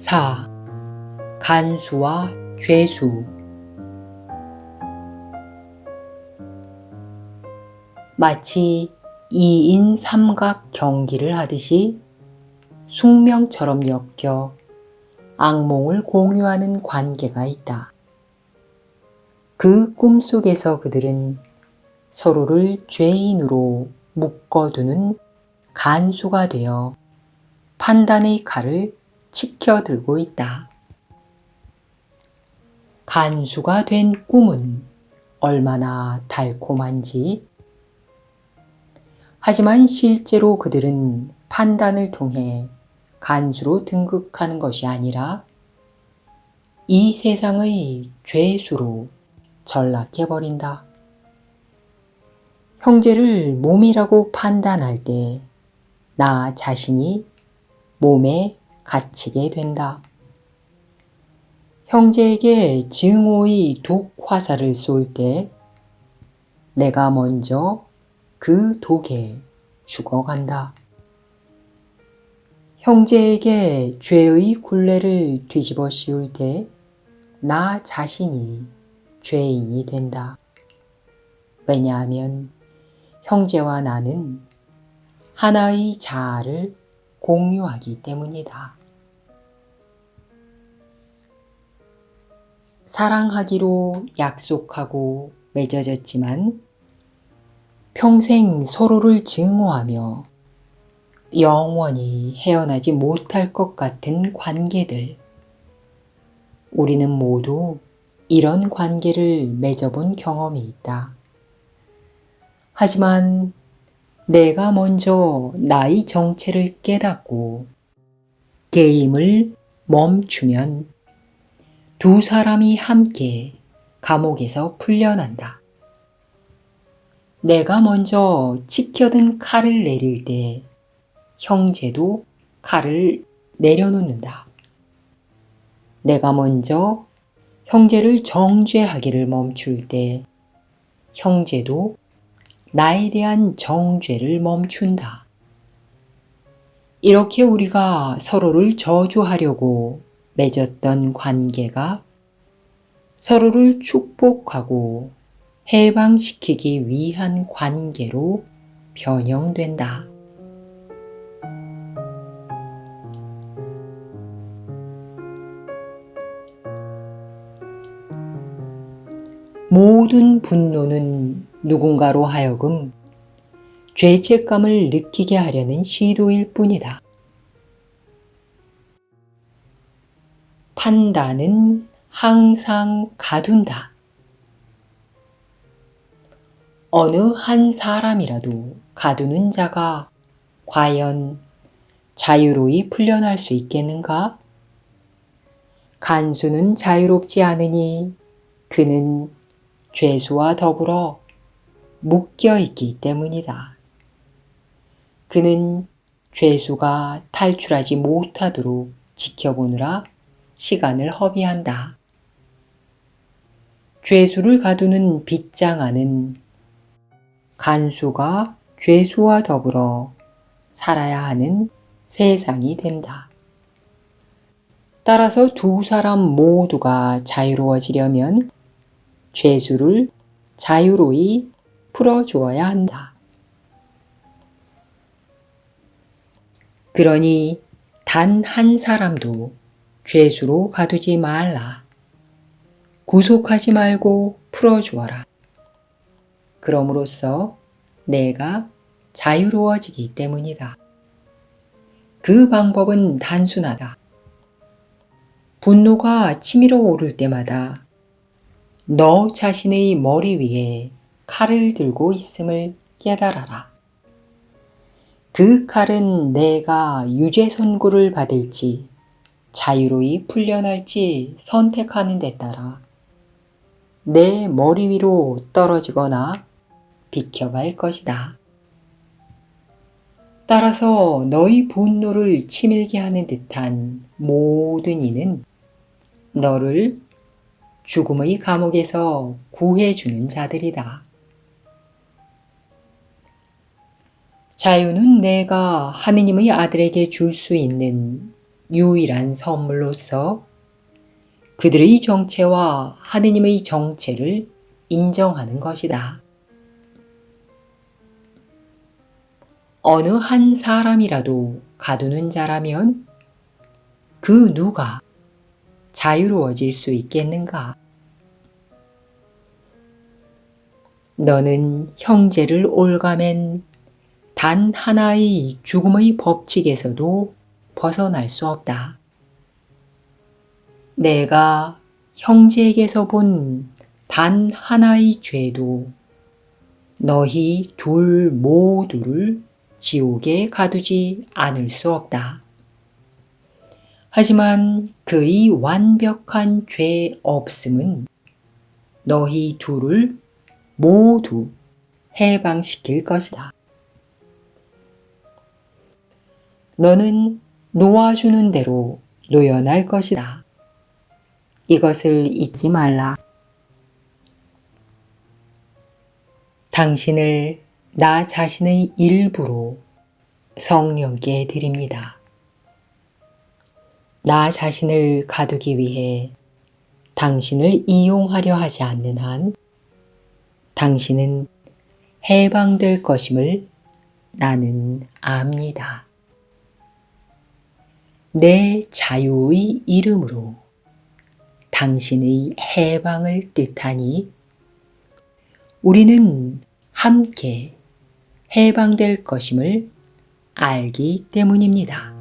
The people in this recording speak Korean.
4. 간수와 죄수 마치 2인 삼각 경기를 하듯이 숙명처럼 엮여 악몽을 공유하는 관계가 있다. 그 꿈속에서 그들은 서로를 죄인으로 묶어두는 간수가 되어 판단의 칼을 치켜들고 있다. 간수가 된 꿈은 얼마나 달콤한지. 하지만 실제로 그들은 판단을 통해 간수로 등극하는 것이 아니라 이 세상의 죄수로 전락해버린다. 형제를 몸이라고 판단할 때 나 자신이 몸에 갇히게 된다. 형제에게 증오의 독 화살을 쏠 때 내가 먼저 그 독에 죽어간다. 형제에게 죄의 굴레를 뒤집어 씌울 때 나 자신이 죄인이 된다. 왜냐하면 형제와 나는 하나의 자아를 공유하기 때문이다. 사랑하기로 약속하고 맺어졌지만 평생 서로를 증오하며 영원히 헤어나지 못할 것 같은 관계들. 우리는 모두 이런 관계를 맺어본 경험이 있다. 하지만 내가 먼저 나의 정체를 깨닫고 게임을 멈추면 두 사람이 함께 감옥에서 풀려난다. 내가 먼저 치켜든 칼을 내릴 때 형제도 칼을 내려놓는다. 내가 먼저 형제를 정죄하기를 멈출 때 형제도 나에 대한 정죄를 멈춘다. 이렇게 우리가 서로를 저주하려고 맺었던 관계가 서로를 축복하고 해방시키기 위한 관계로 변형된다. 모든 분노는 누군가로 하여금 죄책감을 느끼게 하려는 시도일 뿐이다. 판단은 항상 가둔다. 어느 한 사람이라도 가두는 자가 과연 자유로이 풀려날 수 있겠는가? 간수는 자유롭지 않으니 그는 죄수와 더불어 묶여 있기 때문이다. 그는 죄수가 탈출하지 못하도록 지켜보느라 시간을 허비한다. 죄수를 가두는 빗장 안은 간수가 죄수와 더불어 살아야 하는 세상이 된다. 따라서 두 사람 모두가 자유로워지려면 죄수를 자유로이 풀어주어야 한다. 그러니 단 한 사람도 죄수로 가두지 말라. 구속하지 말고 풀어주어라. 그럼으로써 내가 자유로워지기 때문이다. 그 방법은 단순하다. 분노가 치밀어 오를 때마다 너 자신의 머리 위에 칼을 들고 있음을 깨달아라. 그 칼은 내가 유죄 선고를 받을지 자유로이 풀려날지 선택하는 데 따라 내 머리 위로 떨어지거나 비켜갈 것이다. 따라서 너희 분노를 치밀게 하는 듯한 모든 이는 너를 죽음의 감옥에서 구해주는 자들이다. 자유는 내가 하느님의 아들에게 줄 수 있는 유일한 선물로서 그들의 정체와 하느님의 정체를 인정하는 것이다. 어느 한 사람이라도 가두는 자라면 그 누가 자유로워질 수 있겠는가? 너는 형제를 올가맨 단 하나의 죽음의 법칙에서도 벗어날 수 없다. 내가 형제에게서 본 단 하나의 죄도 너희 둘 모두를 지옥에 가두지 않을 수 없다. 하지만 그의 완벽한 죄 없음은 너희 둘을 모두 해방시킬 것이다. 너는 놓아주는 대로 노연할 것이다. 이것을 잊지 말라. 당신을 나 자신의 일부로 성령께 드립니다. 나 자신을 가두기 위해 당신을 이용하려 하지 않는 한 당신은 해방될 것임을 나는 압니다. 내 자유의 이름으로 당신의 해방을 뜻하니 우리는 함께 해방될 것임을 알기 때문입니다.